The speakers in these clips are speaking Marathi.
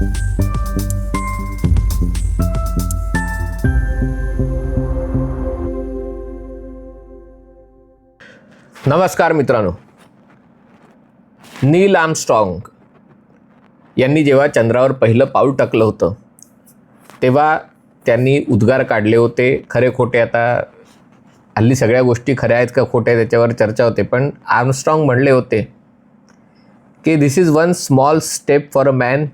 नमस्कार मित्रांनो. नील आर्मस्ट्रॉंग यांनी जेव्हा चंद्रावर पहिलं पाऊल टाकलं होतं तेव्हा त्यांनी उद्गार काढले होते. खरे खोटे आता हल्ली सगळ्या गोष्टी खऱ्या आहेत का खोट्या त्याच्यावर चर्चा होते. पण आर्मस्ट्रॉंग म्हणले होते की this is one small step for a man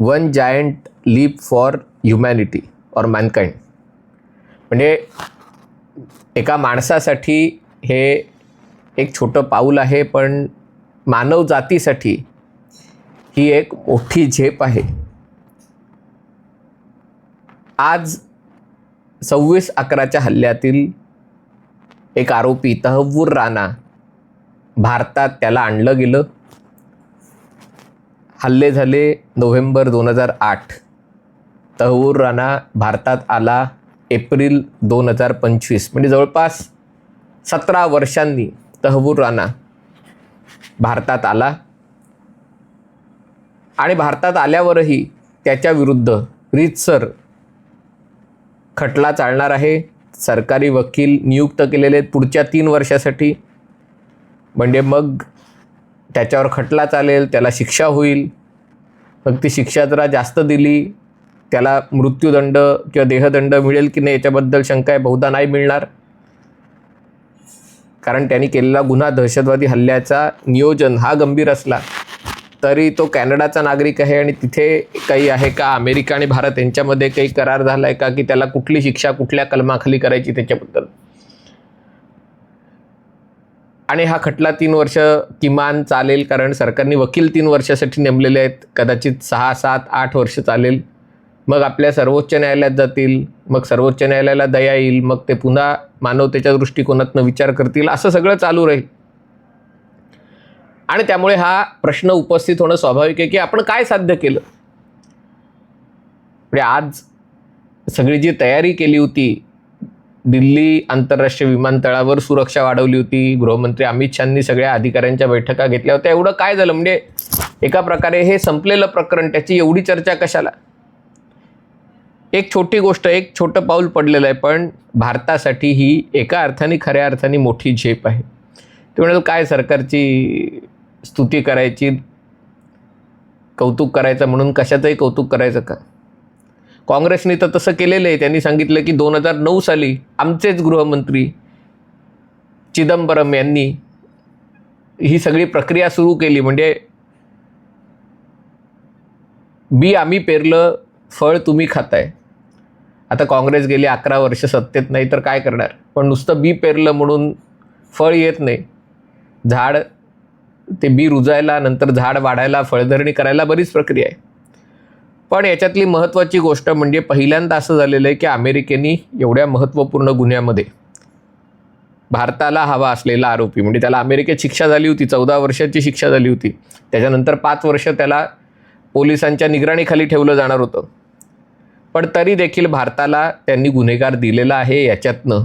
one giant leap for humanity or mankind म्हणजे एका माणसासाठी हे एक छोटं पाऊल आहे पण मानव जातीसाठी ही एक मोठी झेप आहे. आज सव्वीस अकराच्या हल्ल्यातील एक आरोपी तहव्वूर राणा भारतात त्याला आणलं गेलं. हल्ले झाले नोव्हेंबर दोन हजार आठ. तहवूर राणा भारतात आला एप्रिल दोन हजार पंचवीस. म्हणजे जवळपास सतरा वर्षांनी तहवूर राणा भारतात आला. आणि भारतात आल्यावरही त्याच्याविरुद्ध रीतसर खटला चालणार आहे. सरकारी वकील नियुक्त केलेले आहेत पुढच्या तीन वर्षासाठी. म्हणजे मग त्याच्यावर खटला चालेल त्याला शिक्षा होईल. मग ती शिक्षा जरा जास्त दिली त्याला मृत्यूदंड किंवा देहदंड मिळेल की नाही याच्याबद्दल शंका आहे बहुधा नाही मिळणार. कारण त्यांनी केलेला गुन्हा दहशतवादी हल्ल्याचा नियोजन हा गंभीर असला तरी तो कॅनडाचा नागरिक आहे आणि तिथे काही आहे का? अमेरिका आणि भारत यांच्यामध्ये काही करार झाला आहे का? की त्याला कुठली शिक्षा कुठल्या कलमाखाली करायची त्याच्याबद्दल? आणि हा खटला तीन वर्ष किमान चालेल कारण सरकारने वकील तीन वर्षासाठी नेमलेले आहेत. कदाचित सहा सात आठ वर्ष चालेल. मग आपल्या सर्वोच्च न्यायालयात जातील. मग सर्वोच्च न्यायालयाला दया येईल. मग ते पुन्हा मानवतेच्या दृष्टिकोनातनं विचार करतील. असं सगळं चालू राहील. आणि त्यामुळे हा प्रश्न उपस्थित होणं स्वाभाविक आहे की आपण काय साध्य केलं? म्हणजे आज सगळी जी तयारी केली होती दिल्ली आंतरराष्ट्रीय विमानतळावर सुरक्षा वाढवली होती. गृहमंत्री अमित शहानी सगळ्या अधिकाऱ्यांच्या बैठका घेतल्या होत्या. एवढं काय झालं? म्हणजे एका प्रकारे हे संपलेलं प्रकरण त्याची एवढी चर्चा कशाला? एक छोटी गोष्ट एक छोटं पाऊल पडलेलं आहे पण भारतासाठी ही एका अर्थाने खऱ्या अर्थाने मोठी झेप आहे. ते म्हणाल काय सरकारची स्तुती करायची? कौतुक करायचं म्हणून कशाचंही कौतुक करायचं का? काँग्रेसने तर तसं केलेलं आहे. त्यांनी सांगितलं की दोन हजार नऊ साली आमचेच गृहमंत्री चिदंबरम यांनी ही सगळी प्रक्रिया सुरू केली. म्हणजे बी आम्ही पेरलं फळ तुम्ही खाताय. आता काँग्रेस गेली अकरा वर्ष सत्तेत नाही तर काय करणार? पण नुसतं बी पेरलं म्हणून फळ येत नाही. झाड ते बी रुजायला नंतर झाड वाढायला फळधरणी करायला बरीच प्रक्रिया आहे. पण याच्यातली महत्त्वाची गोष्ट म्हणजे पहिल्यांदा असं झालेलं आहे की अमेरिकेने एवढ्या महत्त्वपूर्ण गुन्ह्यामध्ये भारताला हवा असलेला आरोपी म्हणजे त्याला अमेरिकेत शिक्षा झाली होती चौदा वर्षाची शिक्षा झाली होती. त्याच्यानंतर पाच वर्ष त्याला पोलिसांच्या निगराणीखाली ठेवलं जाणार होतं. पण तरी देखील भारताला त्यांनी गुन्हेगार दिलेला आहे. याच्यातनं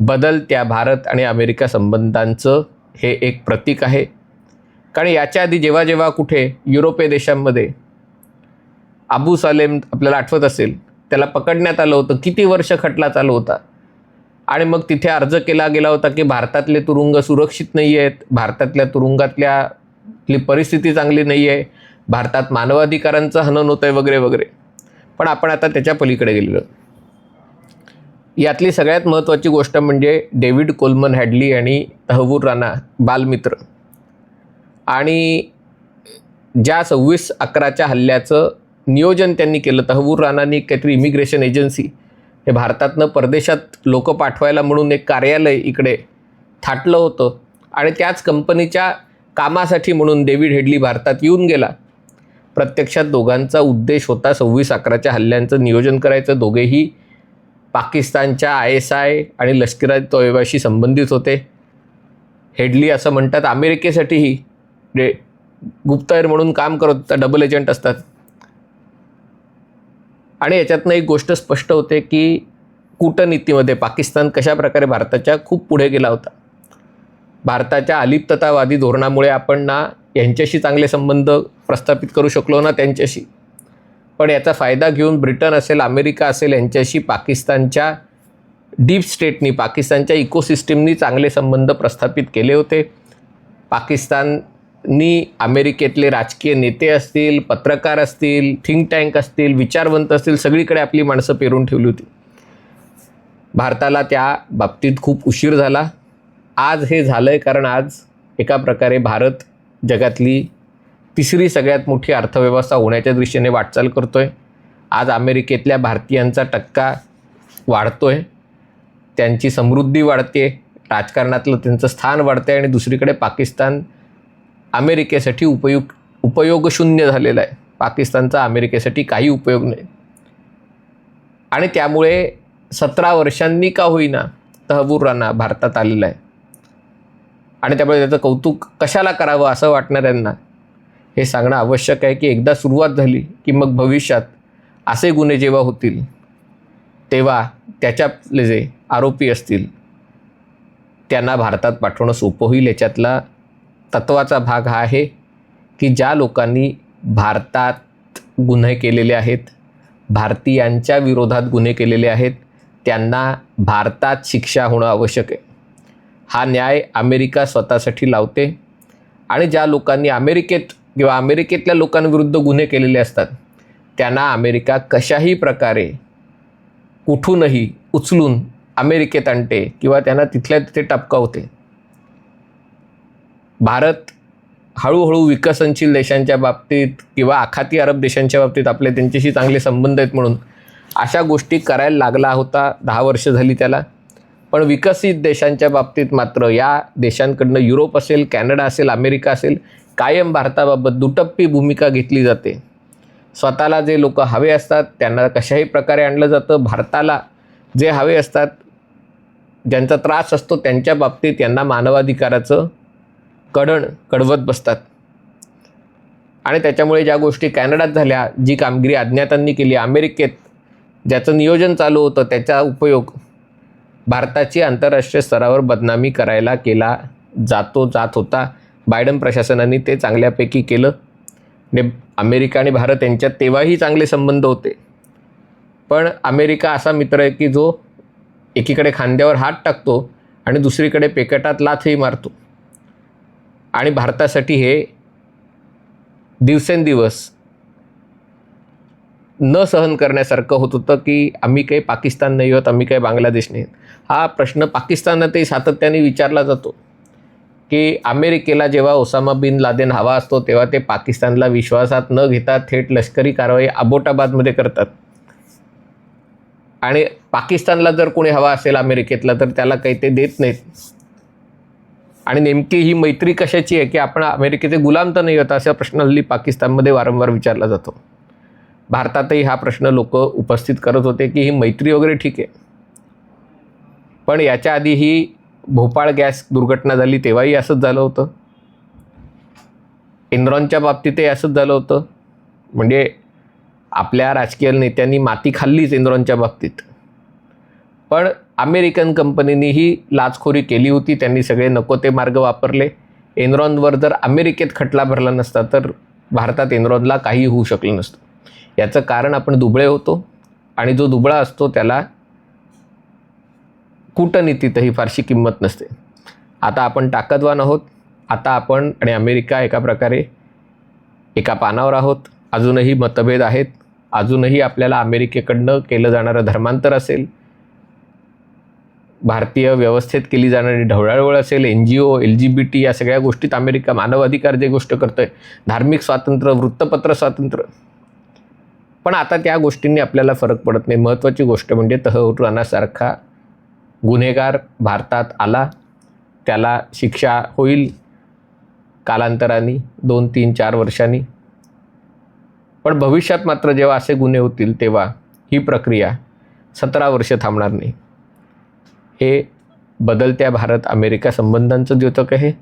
बदलत्या भारत आणि अमेरिका संबंधांचं हे एक प्रतीक आहे. कारण याच्या आधी जेव्हा जेव्हा कुठे युरोपीय देशांमध्ये अबू सालेम आपल्याला आठवत असेल त्याला पकडण्यात आलं होतं. किती वर्ष खटला चालू होता? आणि मग तिथे अर्ज केला गेला होता की भारतातले तुरुंग सुरक्षित नाही आहेत भारतातल्या तुरुंगातल्यातली परिस्थिती चांगली नाही आहे भारतात मानवाधिकारांचं हनन होतं आहे वगैरे वगैरे. पण आपण आता त्याच्या पलीकडे गेलेलो. यातली सगळ्यात महत्त्वाची गोष्ट म्हणजे डेव्हिड कोलमन हॅडली आणि तहवूर राणा बालमित्र. आणि ज्या सव्वीस अकराच्या हल्ल्याचं नियोजन त्यांनी केलं. तहवूर राणांनी काहीतरी इमिग्रेशन एजन्सी हे भारतातनं परदेशात लोक पाठवायला म्हणून एक कार्यालय इकडे थाटलं होतं. आणि त्याच कंपनीच्या कामासाठी म्हणून डेव्हिड हेडली भारतात येऊन गेला. प्रत्यक्षात दोघांचा उद्देश होता सव्वीस अकराच्या हल्ल्यांचं नियोजन करायचं. दोघेही पाकिस्तानच्या आय एस आय आणि लष्करा तोयबाशी संबंधित होते. हेडली असं म्हणतात अमेरिकेसाठीही डे गुप्तहेर म्हणून काम करत डबल एजंट असतात. आणि याच्यातनं एक गोष्ट स्पष्ट होते की कूटनीतीमध्ये पाकिस्तान कशा प्रकारे भारताच्या खूप पुढे गेला होता. भारताच्या अलिप्ततावादी धोरणामुळे आपण ना यांच्याशी चांगले संबंध प्रस्थापित करू शकलो ना त्यांच्याशी. पण याचा फायदा घेऊन ब्रिटन असेल अमेरिका असेल यांच्याशी पाकिस्तानच्या डीप स्टेटनी पाकिस्तानच्या इकोसिस्टीमनी चांगले संबंध प्रस्थापित केले होते. पाकिस्तान नी अमेरिकेतले राजकीय नेते असतील पत्रकार असतील थिंक टँक असतील विचारवंत असतील सगळीकडे आपली माणसं पेरून ठेवली होती. भारताला त्या बाबतीत खूप उशीर झाला. आज हे झालं आहे कारण आज एका प्रकारे भारत जगातली तिसरी सगळ्यात मोठी अर्थव्यवस्था होण्याच्या दृष्टीने वाटचाल करतो आहे आज अमेरिकेतल्या भारतीयांचा टक्का वाढतो आहे त्यांची समृद्धी वाढते. राजकारणातलं त्यांचं स्थान वाढतं आहे आणि दुसरीकडे पाकिस्तान अमेरिकेसाठी उपयुक्त उपयोगशून्य झालेला आहे. पाकिस्तानचा अमेरिकेसाठी काही उपयोग नाही. आणि त्यामुळे सतरा वर्षांनी का होईना तहबूर राणा भारतात आलेला आहे. आणि त्यामुळे त्याचं कौतुक कशाला करावं असं वाटणाऱ्यांना हे सांगणं आवश्यक आहे की एकदा सुरुवात झाली की मग भविष्यात असे गुन्हे जेव्हा होतील तेव्हा त्याच्यातले जे आरोपी असतील त्यांना भारतात पाठवणं सोपं होईल याच्यातला तत्वाचा भाग हा आहे की ज्या लोकांनी भारतात गुन्हे केलेले आहेत भारतीयांच्या विरोधात गुन्हे केलेले आहेत त्यांना भारतात शिक्षा होणं आवश्यक आहे. हा न्याय अमेरिका स्वतःसाठी लावते आणि ज्या लोकांनी अमेरिकेत किंवा अमेरिकेतल्या लोकांविरुद्ध गुन्हे केलेले असतात त्यांना अमेरिका कशाही प्रकारे कुठूनही उचलून अमेरिकेत आणते किंवा त्यांना तिथल्या तिथे टपकावते. भारत हळूहळू विकसनशील देशांच्या बाबतीत किंवा आखाती अरब देशांच्या बाबतीत आपले त्यांच्याशी चांगले संबंध आहेत म्हणून अशा गोष्टी करायला लागला होता. दहा वर्ष झाली त्याला. पण विकसित देशांच्या बाबतीत मात्र या देशांकडनं युरोप असेल कॅनडा असेल अमेरिका असेल कायम भारताबाबत दुटप्पी भूमिका घेतली जाते. स्वतःला जे लोक हवे असतात त्यांना कशाही प्रकारे आणलं जातं. भारताला जे हवे असतात ज्यांचा त्रास असतो त्यांच्या बाबतीत यांना मानवाधिकाराचं कडण कडवत बसतात. आणि त्याच्यामुळे ज्या गोष्टी कॅनडात झाल्या जी कामगिरी अज्ञातांनी केली अमेरिकेत ज्याचं नियोजन चालू होतं त्याचा उपयोग भारताची आंतरराष्ट्रीय स्तरावर बदनामी करायला केला जातो जात होता. बायडन प्रशासनाने ते चांगल्यापैकी केलं. ने अमेरिका आणि भारत यांच्यात तेव्हाही चांगले संबंध होते. पण अमेरिका असा मित्र आहे की जो एकीकडे खांद्यावर हात टाकतो आणि दुसरीकडे पेकटात लाथही मारतो. आणि भारतासाठी हे दिवसेंदिवस न सहन करण्यासारखं होत होतं की आम्ही काही पाकिस्तान नाही आहोत आम्ही काही बांगलादेश नाही हा प्रश्न पाकिस्तानातही सातत्याने विचारला जातो की अमेरिकेला जेव्हा ओसामा बिन लादेन हवा असतो तेव्हा ते पाकिस्तानला विश्वासात न घेता थेट लष्करी कारवाई अबोटाबादमध्ये करतात. आणि पाकिस्तानला जर कोणी हवा असेल अमेरिकेतला तर त्याला काही ते देत नाहीत. आणि नेमकी ही मैत्री कशाची आहे की आपण अमेरिकेचे गुलाम तर नाही होता असा प्रश्न हल्ली पाकिस्तानमध्ये वारंवार विचारला जातो. भारतातही हा प्रश्न लोक उपस्थित करत होते की ही मैत्री वगैरे ठीक आहे. पण याच्या आधी ही भोपाळ गॅस दुर्घटना झाली तेव्हाही असंच झालं होतं. एनरॉनच्या बाबतीतही असंच झालं होतं. म्हणजे आपल्या राजकीय नेत्यांनी माती खाल्लीच एनरॉनच्या बाबतीत. पण अमेरिकन कंपनीनीही लाचखोरी केली होती. त्यांनी सगळे नको ते मार्ग वापरले. एनरॉनवर जर अमेरिकेत खटला भरला नसता तर भारतात एनरॉनला काही होऊ शकलं नसतं. याचं कारण आपण दुबळे होतो आणि जो दुबळा असतो त्याला कूटनीतीतही फारशी किंमत नसते. आता आपण ताकदवान आहोत. आता आपण आणि अमेरिका एका प्रकारे एका पानावर आहोत. अजूनही मतभेद आहेत. अजूनही आपल्याला अमेरिकेकडनं केलं जाणारं धर्मांतर असेल. भारतीय व्यवस्थेत केली जाणारी ढवळाळवळ असेल N G O L G B T या सगळ्या गोष्टीत अमेरिका मानवाधिकार जे गोष्ट करतं आहे धार्मिक स्वातंत्र्य वृत्तपत्र स्वातंत्र्य. पण आता त्या गोष्टींनी आपल्याला फरक पडत नाही. महत्त्वाची गोष्ट म्हणजे तहूर राणासारखा गुन्हेगार भारतात आला त्याला शिक्षा होईल कालांतराने दोन तीन चार वर्षांनी. पण भविष्यात मात्र जेव्हा असे गुन्हे होतील तेव्हा ही प्रक्रिया सतरा वर्ष थांबणार नाही. हे बदलत्या भारत अमेरिका संबंधांचं द्योतक आहे.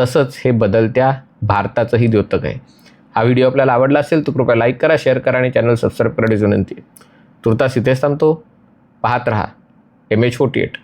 तसंच हे बदलत्या भारताचंही द्योतक आहे. हा व्हिडिओ आपल्याला आवडला असेल तर कृपया लाईक करा शेअर करा आणि चॅनल सबस्क्राईब करण्याची विनंती आहे तुर्तास इथेच थांबतो. पाहत रहा. M H forty eight.